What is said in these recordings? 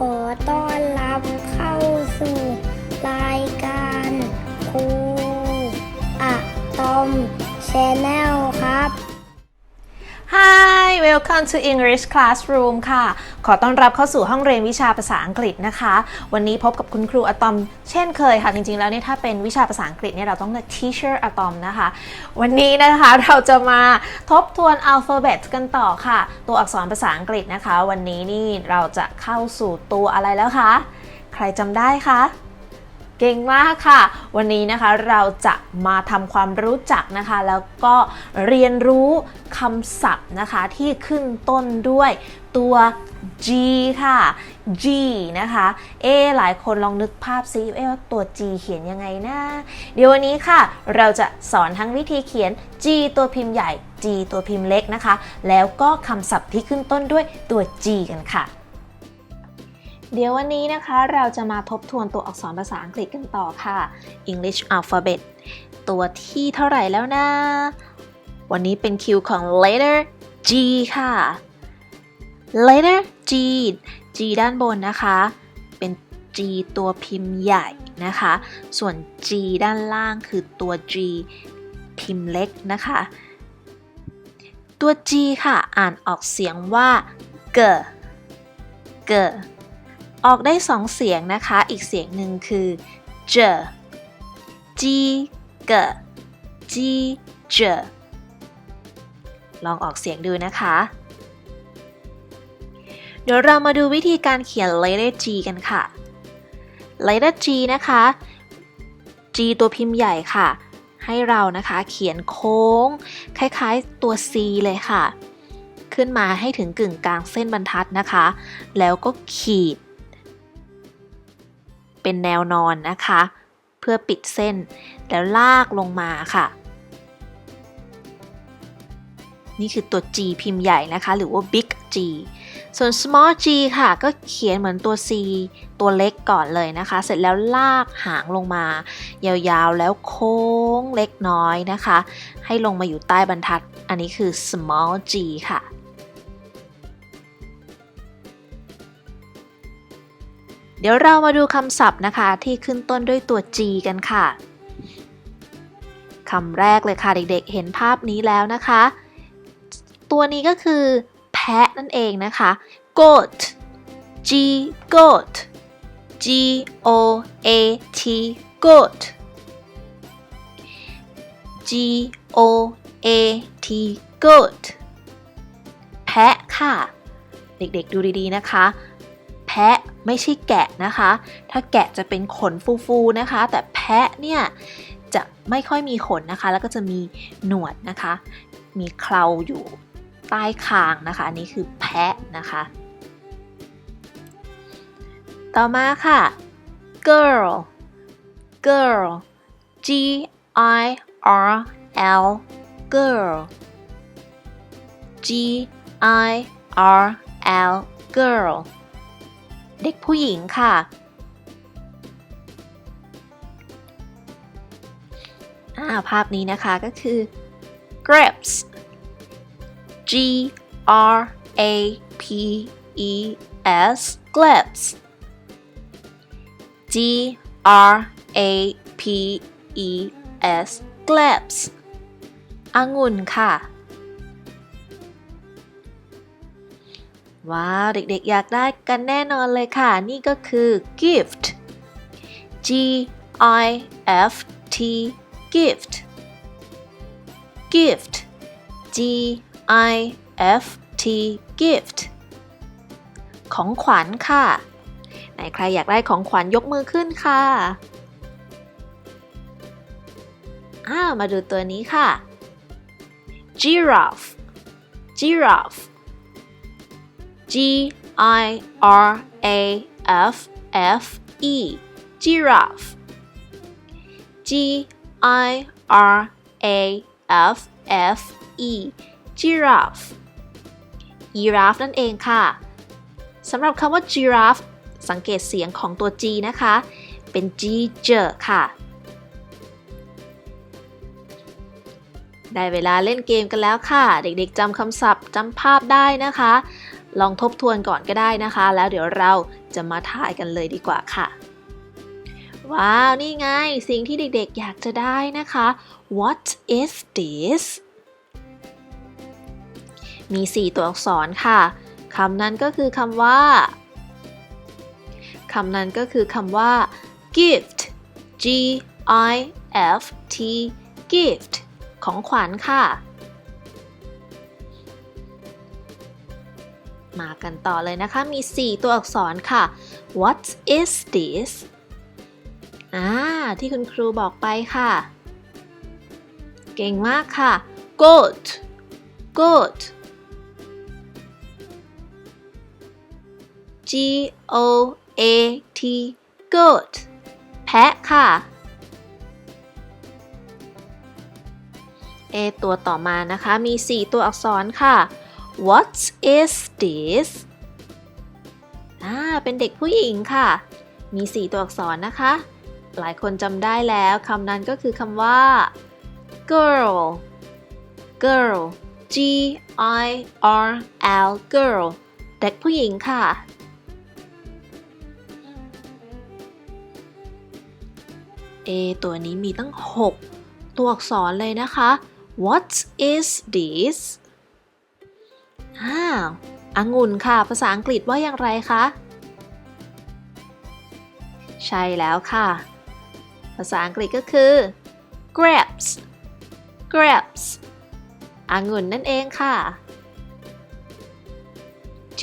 อต้ Welcome to English Classroom ค่ะ ขอต้อนรับเข้าสู่ห้องเรียนวิชาภาษาอังกฤษนะคะ วันนี้พบกับคุณครูอะตอม เช่นเคยค่ะ จริงๆ แล้วเนี่ยถ้าเป็นวิชาภาษาอังกฤษเนี่ยเราต้องเรียก teacher อะตอมนะคะ วันนี้นะคะเราจะมาทบทวน alphabet กันต่อค่ะ ตัวอักษรภาษาอังกฤษนะคะ วันนี้นี่เราจะเข้าสู่ตัวอะไรแล้วคะ ใครจำได้คะ เก่งมากค่ะ วันนี้นะคะเราจะมาทำความรู้จักนะคะ แล้วก็เรียนรู้คำศัพท์นะคะที่ขึ้นต้นด้วยตัว G ค่ะ G นะคะ เอ หลายคนลองนึกภาพซิเอว่าตัว G เขียนยังไงนะ เดี๋ยววันนี้ค่ะ เราจะสอนทั้งวิธีเขียน G ตัวพิมพ์ใหญ่ G ตัวพิมพ์เล็กนะคะ แล้วก็คำศัพท์ที่ขึ้นต้นด้วยตัว G กันค่ะ เดี๋ยววันนี้นะคะเราจะมาทบทวนตัวอักษรภาษาอังกฤษกันต่อค่ะ English alphabet ตัวที่เท่าไหร่แล้วนะ วันนี้เป็นคิวของ letter G ค่ะ letter G G ด้านบนนะคะ เป็น G ตัวพิมพ์ใหญ่นะคะ ส่วน G ด้านล่างคือตัว G พิมพ์เล็กนะคะ ตัว G ค่ะ อ่านออกเสียงว่า g g ออกได้สองเสียงนะคะ อีกเสียงหนึ่งคือ j g g g j ลองออกเสียงดูนะคะ เดี๋ยวเรามาดูวิธีการเขียน letter G กันค่ะ letter G นะคะ G ตัวพิมพ์ใหญ่ค่ะ ให้เรานะคะเขียนโค้ง คล้ายๆตัว C เลยค่ะ ขึ้นมาให้ถึงกึ่งกลางเส้นบรรทัดนะคะ แล้วก็ขีด เป็นแนวนอนนะคะ เพื่อปิดเส้น แล้วลากลงมาค่ะ นี่คือตัว G พิมพ์ใหญ่นะคะ หรือว่า Big G ส่วน small g ค่ะ ก็เขียนเหมือนตัว C ตัวเล็กก่อนเลยนะคะ เสร็จแล้วลากหางลงมา ยาวๆ แล้วโค้งเล็กน้อยนะคะ ให้ลงมาอยู่ใต้บรรทัด อันนี้คือ small g ค่ะ เดี๋ยวเรามาดูคำศัพท์นะคะที่ขึ้นต้นด้วยตัว G กันค่ะคำแรกเลยค่ะเด็กๆ เห็นภาพนี้แล้วนะคะ ตัวนี้ก็คือ แพะนั่นเองนะคะ goat G goat G O A T goat G O A T goat แพะค่ะ เด็กๆดูดีๆนะคะ แพะไม่ใช่แกะนะคะ ถ้าแกะจะเป็นขนฟูๆนะคะ แต่แพะเนี่ยจะไม่ค่อยมีขนนะคะ แล้วก็จะมีหนวดนะคะ มีเคราอยู่ใต้คางนะคะ อันนี้คือแพะนะคะ ต่อมาค่ะ girl girl G I R L girl G I R L girl เด็กผู้หญิงค่ะาภาพนี้นะคะก็คือ grapes G R A P E S grapes G R A P E S grapes องุ่นค่ะ ว้าว เด็กๆ อยากได้กันแน่นอนเลยค่ะ นี่ก็คือ gift G I F T gift gift G I F T gift ของขวัญค่ะ ไหนใครอยากได้ของขวัญยกมือขึ้นค่ะอ้าวมาดูตัวนี้ค่ะ giraffe giraffe G I R A F F E giraffe G I R A F F E giraffe giraffe นั่นเองค่ะสำหรับคำว่า giraffe สังเกตเสียงของตัว G นะคะ เป็น G เจอค่ะ ได้เวลาเล่นเกมกันแล้วค่ะ เด็กๆจำคำศัพท์จำภาพได้นะคะ ลองทบทวนก่อนก็ได้นะคะ แล้วเดี๋ยวเราจะมาทายกันเลยดีกว่าค่ะ ว้าว นี่ไง สิ่งที่เด็กๆ อยากจะได้นะคะ What is this มี 4 ตัวอักษรค่ะคำนั้นก็คือคำว่าคำนั้นก็คือคำว่า gift G I F T gift ของขวัญค่ะ มากันต่อเลยนะคะ มี 4 ตัวอักษรค่ะ What is this อ่าที่คุณครูบอกไปค่ะ เก่งมากค่ะ goat goat G O A T goat แพะค่ะ A ตัวต่อมานะคะ มี 4 ตัวอักษรค่ะ What is this อ่าเป็นเด็กผู้หญิงค่ะ มี 4 ตัวอักษรนะคะ หลายคนจำได้แล้วคำนั้นก็คือคำว่า girl girl G I R L girl เด็กผู้หญิงค่ะ A ตัวนี้มีตั้ง 6 ตัวอักษรเลยนะคะ What is this อ้าวองุ่นค่ะ ภาษาอังกฤษว่าอย่างไรคะ ใช่แล้วค่ะ ภาษาอังกฤษก็คือ grapes grapes องุ่นนั่นเองค่ะ G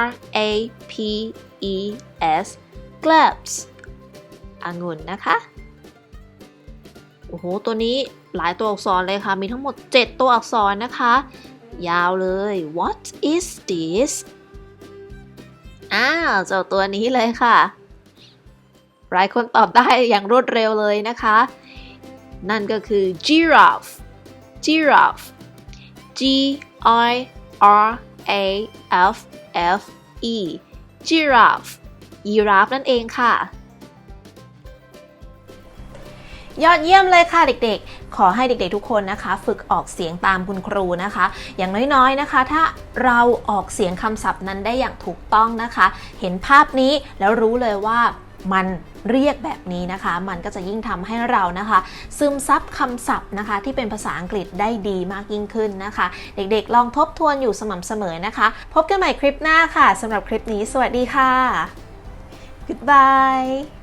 R A P E S grapes องุ่นนะคะ โอ้โห ตัวนี้หลายตัวอักษรเลยค่ะ มีทั้งหมด 7 ตัวอักษรนะคะ ยาวเลย What is this อ้าวเจ้าตัวนี้เลยค่ะ หลายคนตอบได้อย่างรวดเร็วเลยนะคะ นั่นก็คือ giraffe giraffe G I R A F F E giraffe ยีราฟนั่นเองค่ะ ยอดเยี่ยมเลยค่ะเด็กๆ ขอให้เด็กๆทุกคนนะคะ ฝึกออกเสียงตามคุณครูนะคะ อย่างน้อยๆนะคะ ถ้าเราออกเสียงคำศัพท์นั้นได้อย่างถูกต้องนะคะ เห็นภาพนี้แล้วรู้เลยว่ามันเรียกแบบนี้นะคะ มันก็จะยิ่งทำให้เรานะคะ ซึมซับคำศัพท์นะคะ ที่เป็นภาษาอังกฤษได้ดีมากยิ่งขึ้นนะคะ เด็กๆ ลองทบทวนอยู่สม่ำเสมอนะคะ พบกันใหม่คลิปหน้าค่ะสำหรับคลิปนี้ สวัสดีค่ะ goodbye